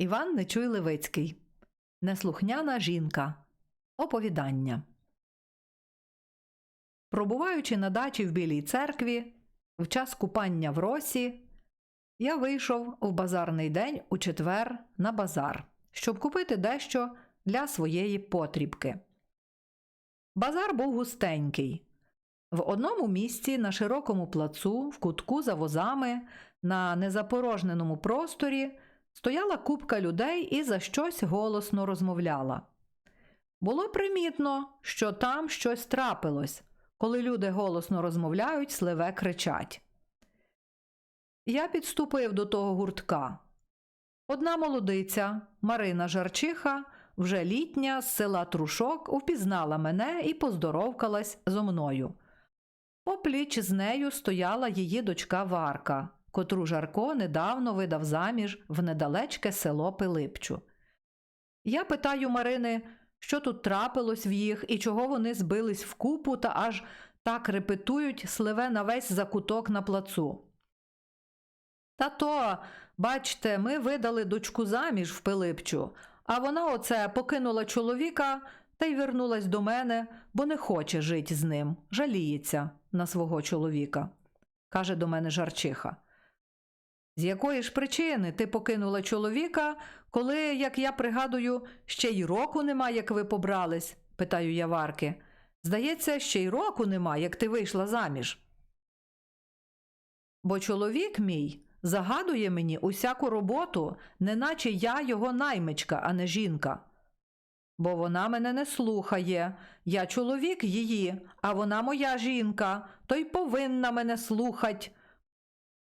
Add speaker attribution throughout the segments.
Speaker 1: Іван Нечуй Левицький. Неслухняна жінка. Оповідання. Пробуваючи на дачі в Білій церкві, в час купання в росі, я вийшов в базарний день у четвер на базар, щоб купити дещо для своєї потрібки. Базар був густенький. В одному місці на широкому плацу, в кутку за возами, на незапорожненому просторі стояла купка людей і за щось голосно розмовляла. Було примітно, що там щось трапилось, коли люди голосно розмовляють, сливе кричать. Я підступив до того гуртка. Одна молодиця, Марина Жарчиха, вже літня з села Трушок, впізнала мене і поздоровкалась зо мною. Попліч з нею стояла її дочка Варка, котру Жарко недавно видав заміж в недалечке село Пилипчу. Я питаю Марини, що тут трапилось в їх і чого вони збились вкупу та аж так репетують сливе на весь закуток на плацу. Та то, бачте, ми видали дочку заміж в Пилипчу, а вона оце покинула чоловіка та й вернулась до мене, бо не хоче жити з ним, жаліється на свого чоловіка, каже до мене жарчиха. З якої ж причини ти покинула чоловіка, коли, як я пригадую, ще й року нема, як ви побрались? питаю я Варки. Здається, ще й року нема, як ти вийшла заміж. Бо чоловік мій загадує мені усяку роботу, неначе я його наймичка, а не жінка. Бо вона мене не слухає. Я чоловік її, а вона моя жінка, то й повинна мене слухать.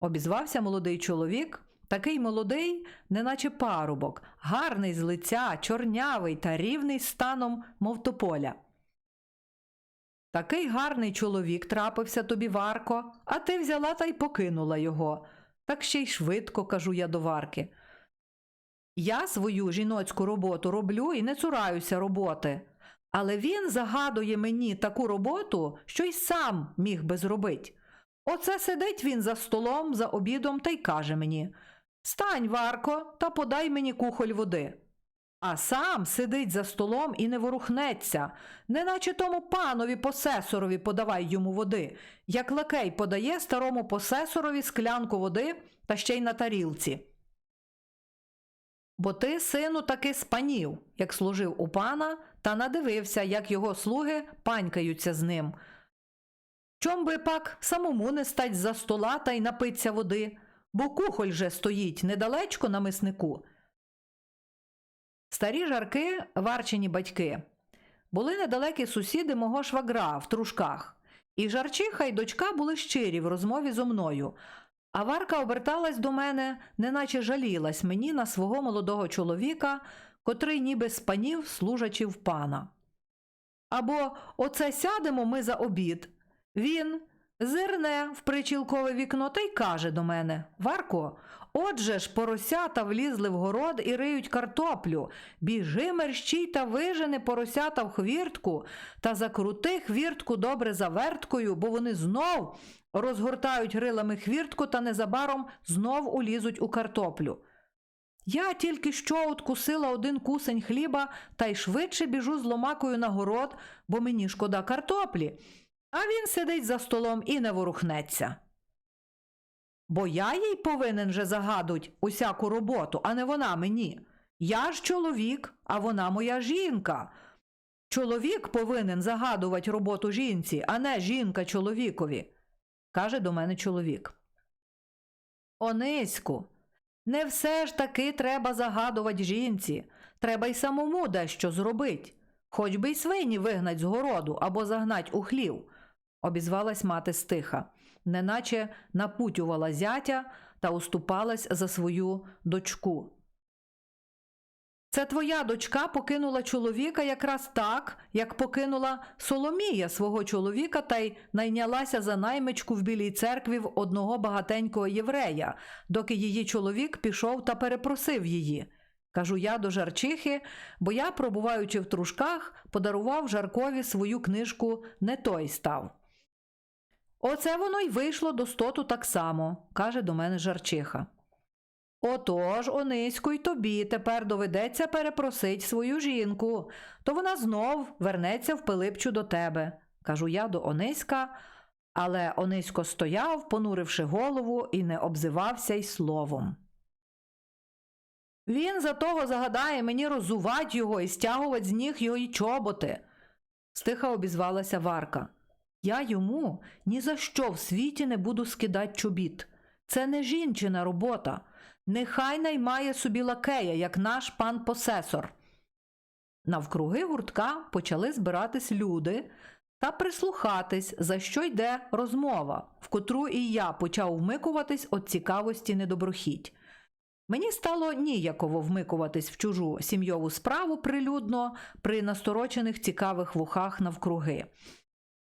Speaker 1: Обізвався молодий чоловік, такий молодий, неначе парубок, гарний з лиця, чорнявий та рівний станом, мов тополя. Такий гарний чоловік трапився тобі, Варко, а ти взяла та й покинула його. Так ще й швидко, кажу я до Варки. Я свою жіноцьку роботу роблю і не цураюся роботи. Але він загадує мені таку роботу, що й сам міг би зробить. Оце сидить він за столом, за обідом та й каже мені Стань, Варко, та подай мені кухоль води. А сам сидить за столом і не ворухнеться, неначе тому панові посесорові подавай йому води, як лакей подає старому посесорові склянку води та ще й на тарілці. Бо ти, сину, таки спанів, як служив у пана, та надивився, як його слуги панькаються з ним. Чом би пак самому не стать за стола та й напиться води, бо кухоль же стоїть недалечко на миснику. Старі жарки, варчені батьки, були недалекі сусіди мого швагра в трушках, і жарчиха й дочка були щирі в розмові зо мною, а Варка оберталась до мене, неначе жалілась мені на свого молодого чоловіка, котрий ніби спанів, служачи в пана. Або оце сядемо ми за обід. Він зирне в причілкове вікно та й каже до мене Варко, отже ж поросята влізли в город і риють картоплю. Біжи мерщій та вижени поросята в хвіртку та закрути хвіртку добре заверткою, бо вони знов розгортають рилами хвіртку та незабаром знов улізуть у картоплю. Я тільки що откусила один кусень хліба та й швидше біжу з ломакою на город, бо мені шкода картоплі. А він сидить за столом і не ворухнеться. Бо я їй повинен же загадуть усяку роботу, а не вона мені. Я ж чоловік, а вона моя жінка. Чоловік повинен загадувати роботу жінці, а не жінка чоловікові, каже до мене чоловік. Ониську, не все ж таки треба загадувати жінці, треба й самому дещо зробить. Хоч би й свині вигнать з городу або загнать у хлів, обізвалась мати стиха, неначе напутювала зятя та уступалась за свою дочку. Це твоя дочка покинула чоловіка якраз так, як покинула Соломія свого чоловіка та й найнялася за наймичку в білій церкві в одного багатенького єврея, доки її чоловік пішов та перепросив її. Кажу я до жарчихи, бо я, пробуваючи в трушках, подарував Жаркові свою книжку Не той став. Оце воно й вийшло до стоту так само, каже до мене жарчиха. Отож, Онисько, й тобі тепер доведеться перепросить свою жінку, то вона знов вернеться в Пилипчу до тебе, кажу я до Ониська, але Онисько стояв, понуривши голову, і не обзивався й словом. Він за того загадає мені розувать його і стягувати з ніг його й чоботи. Стиха обізвалася Варка. Я йому ні за що в світі не буду скидать чобіт. Це не жінчина робота. Нехай наймає собі лакея, як наш пан посесор. Навкруги гуртка почали збиратись люди та прислухатись, за що йде розмова, в котру і я почав вмикуватись від цікавості недоброхіть. Мені стало ніяково вмикуватись в чужу сім'йову справу прилюдно при насторочених цікавих вухах навкруги.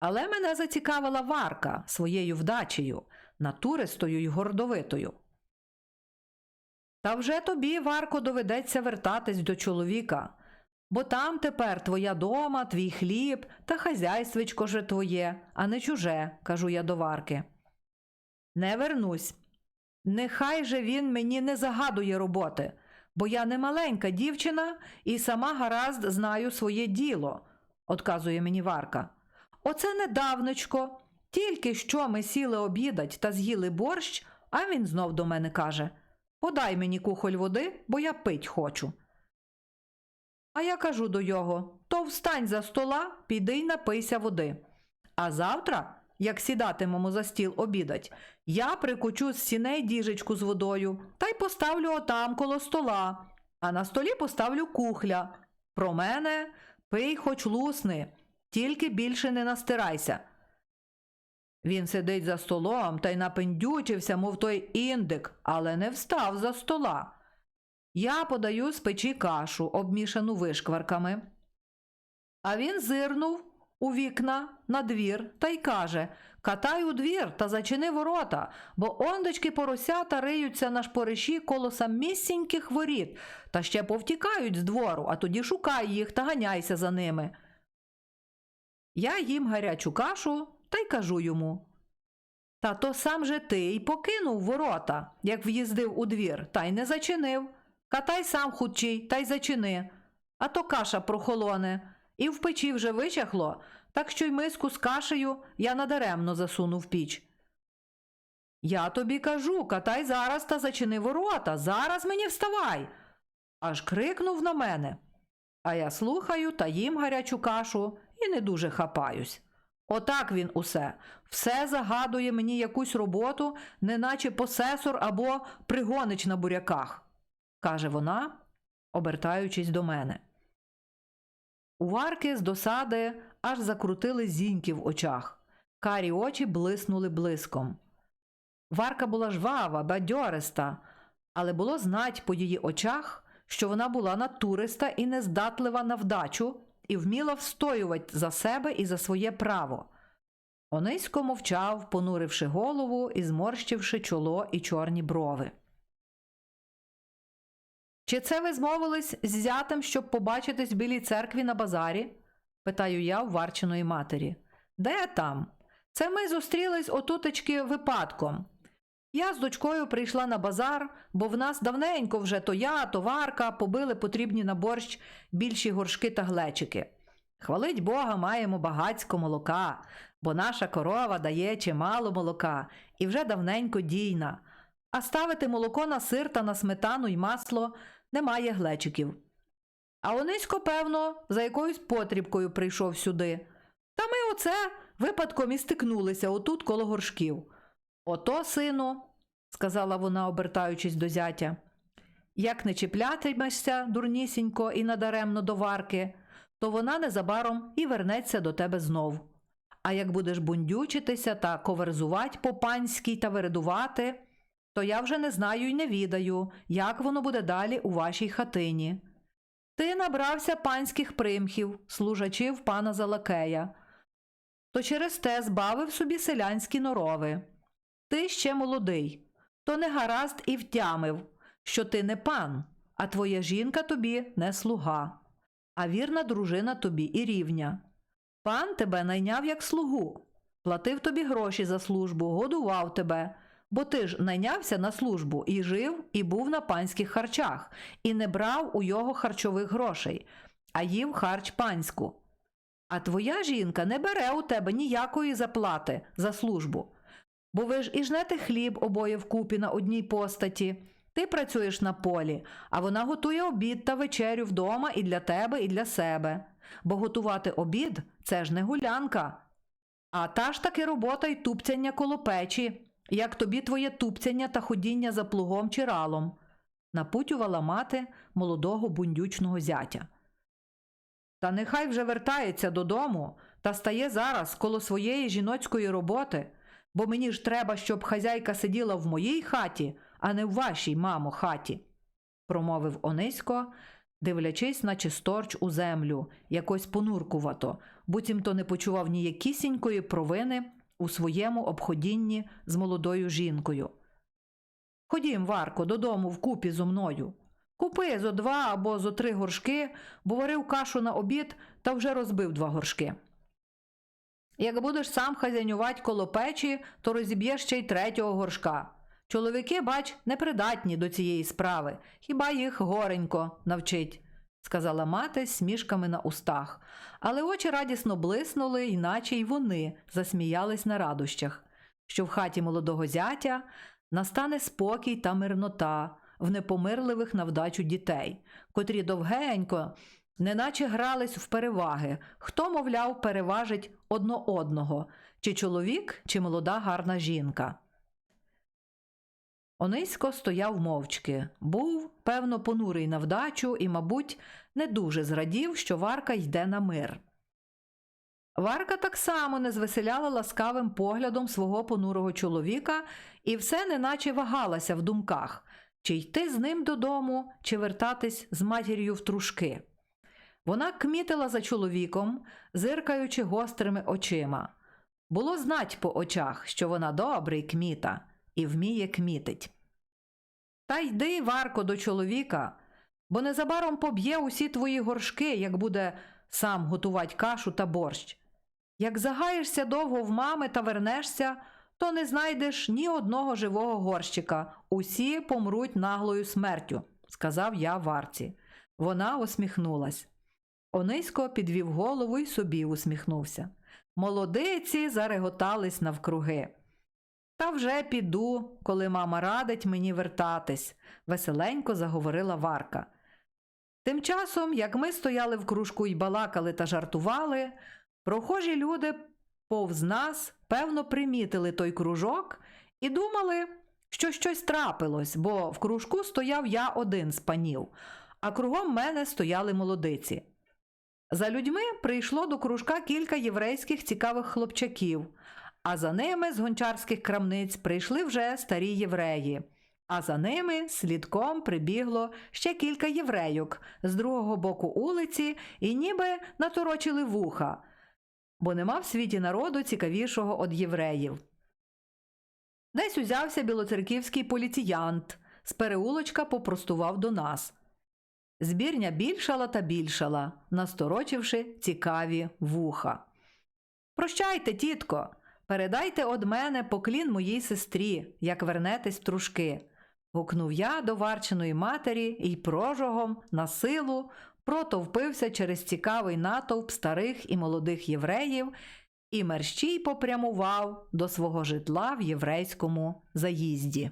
Speaker 1: Але мене зацікавила Варка своєю вдачею, натуристою й гордовитою. Та вже тобі, Варко, доведеться вертатись до чоловіка, бо там тепер твоя дома, твій хліб та хазяйствичко же твоє, а не чуже, кажу я до Варки. Не вернусь. Нехай же він мені не загадує роботи, бо я не маленька дівчина і сама гаразд знаю своє діло, отказує мені Варка. Оце недавнечко. Тільки що ми сіли обідать та з'їли борщ, а він знов до мене каже Подай мені кухоль води, бо я пить хочу. А я кажу до його то встань за стола, піди й напийся води. А завтра, як сідатимемо за стіл обідать, я прикучу з сіней діжечку з водою та й поставлю отам коло стола, а на столі поставлю кухля. Про мене пий хоч лусни, тільки більше не настирайся. Він сидить за столом та й напендючився, мов той індик, але не встав за стола. Я подаю з печі кашу, обмішану вишкварками. А він зирнув у вікна на двір та й каже Катай у двір та зачини ворота, бо ондечки поросята риються на шпориші коло самісіньких воріт та ще повтікають з двору, а тоді шукай їх та ганяйся за ними. Я їм гарячу кашу та й кажу йому. Та то сам же ти й покинув ворота, як в'їздив у двір, та й не зачинив. Катай сам худчий та й зачини. А то каша прохолоне, і в печі вже вичахло, так що й миску з кашею я надаремно засунув піч. Я тобі кажу, катай зараз та зачини ворота, зараз мені вставай. Аж крикнув на мене. А я слухаю та їм гарячу кашу і не дуже хапаюсь. Отак він усе. Все загадує мені якусь роботу, неначе посесор або пригонич на буряках, каже вона, обертаючись до мене. У Варки з досади аж закрутили зіньки в очах. Карі очі блиснули блиском. Варка була жвава, бадьориста, але було знать по її очах, що вона була натуриста і нездатлива на вдачу, і вміла встоювати за себе і за своє право. Онисько мовчав, понуривши голову і зморщивши чоло і чорні брови. Чи це ви змовились з зятем, щоб побачитись в білій церкві на базарі? питаю я у Варчиної матері. Де там? Це ми зустрілись отутечки випадком. Я з дочкою прийшла на базар, бо в нас давненько вже то я, то Варка побили потрібні на борщ більші горшки та глечики. Хвалить Бога, маємо багацько молока, бо наша корова дає чимало молока і вже давненько дійна. А ставити молоко на сир та на сметану й масло немає глечиків. А Онисько, певно, за якоюсь потрібкою прийшов сюди. Та ми оце випадком і стикнулися отут коло горшків. Ото, сину, сказала вона, обертаючись до зятя, як не чіплятимешся дурнісінько і надаремно до варки, то вона незабаром і вернеться до тебе знов. А як будеш бундючитися та коверзувати по панській та вередувати, то я вже не знаю й не відаю, як воно буде далі у вашій хатині. Ти набрався панських примхів, служачів пана Залакея, то через те збавив собі селянські норови. Ти ще молодий, то не гаразд і втямив, що ти не пан, а твоя жінка тобі не слуга, а вірна дружина тобі і рівня. Пан тебе найняв як слугу, платив тобі гроші за службу, годував тебе, Бо ти ж найнявся на службу і жив, і був на панських харчах, і не брав у його харчових грошей, а їв харч панську. А твоя жінка не бере у тебе ніякої заплати за службу. Бо ви ж і жнете хліб обоє вкупі на одній постаті. Ти працюєш на полі, а вона готує обід та вечерю вдома і для тебе, і для себе. Бо готувати обід це ж не гулянка. А та ж таки робота й тупцяння коло печі, як тобі твоє тупцяння та ходіння за плугом чи ралом, напутювала мати молодого бундючного зятя. Та нехай вже вертається додому та стає зараз коло своєї жіноцької роботи, бо мені ж треба, щоб хазяйка сиділа в моїй хаті, а не в вашій, мамо, хаті, промовив Онисько, дивлячись, наче сторч у землю, якось понуркувато, буцімто не почував ніякісінької провини у своєму обходінні з молодою жінкою. Ходім, Варко, додому вкупі зо мною. Купи зо два або зо три горшки, бо варив кашу на обід та вже розбив два горшки. Як будеш сам хазяйнювати коло печі, то розіб'єш ще й третього горшка. Чоловіки, бач, непридатні до цієї справи, хіба їх горенько навчить, сказала мати з смішками на устах, але очі радісно блиснули, іначе й вони засміялись на радощах, що в хаті молодого зятя настане спокій та мирнота в непомирливих на вдачу дітей, котрі довгенько, неначе грались в переваги, хто, мовляв, переважить одно одного, чи чоловік, чи молода гарна жінка. Онисько стояв мовчки, був, певно, понурий на вдачу і, мабуть, не дуже зрадів, що Варка йде на мир. Варка так само не звеселяла ласкавим поглядом свого понурого чоловіка і все неначе вагалася в думках, чи йти з ним додому, чи вертатись з матір'ю в трушки. Вона кмітила за чоловіком, зиркаючи гострими очима. Було знать по очах, що вона добрий кміта і вміє кмітить. Та йди, Варко, до чоловіка, бо незабаром поб'є усі твої горшки, як буде сам готувати кашу та борщ. Як загаєшся довго в мами та вернешся, то не знайдеш ні одного живого горщика, усі помруть наглою смертю, сказав я Варці. Вона усміхнулась. Онисько підвів голову й собі усміхнувся. Молодиці зареготались навкруги. Та вже піду, коли мама радить мені вертатись, веселенько заговорила Варка. Тим часом, як ми стояли в кружку й балакали та жартували, прохожі люди повз нас, певно, примітили той кружок і думали, що щось трапилось, бо в кружку стояв я один з панів, а кругом мене стояли молодиці. За людьми прийшло до кружка кілька єврейських цікавих хлопчаків, а за ними з гончарських крамниць прийшли вже старі євреї. А за ними слідком прибігло ще кілька єврейок з другого боку улиці і ніби наторочили вуха, бо нема в світі народу цікавішого од євреїв. Десь узявся білоцерківський поліціянт, з переулочка попростував до нас. Збірня більшала та більшала, насторочивши цікаві вуха. Прощайте, тітко, передайте од мене поклін моїй сестрі, як вернетесь в трушки. гукнув я до варчиної матері і прожогом на силу протовпився через цікавий натовп старих і молодих євреїв і мерщій попрямував до свого житла в єврейському заїзді.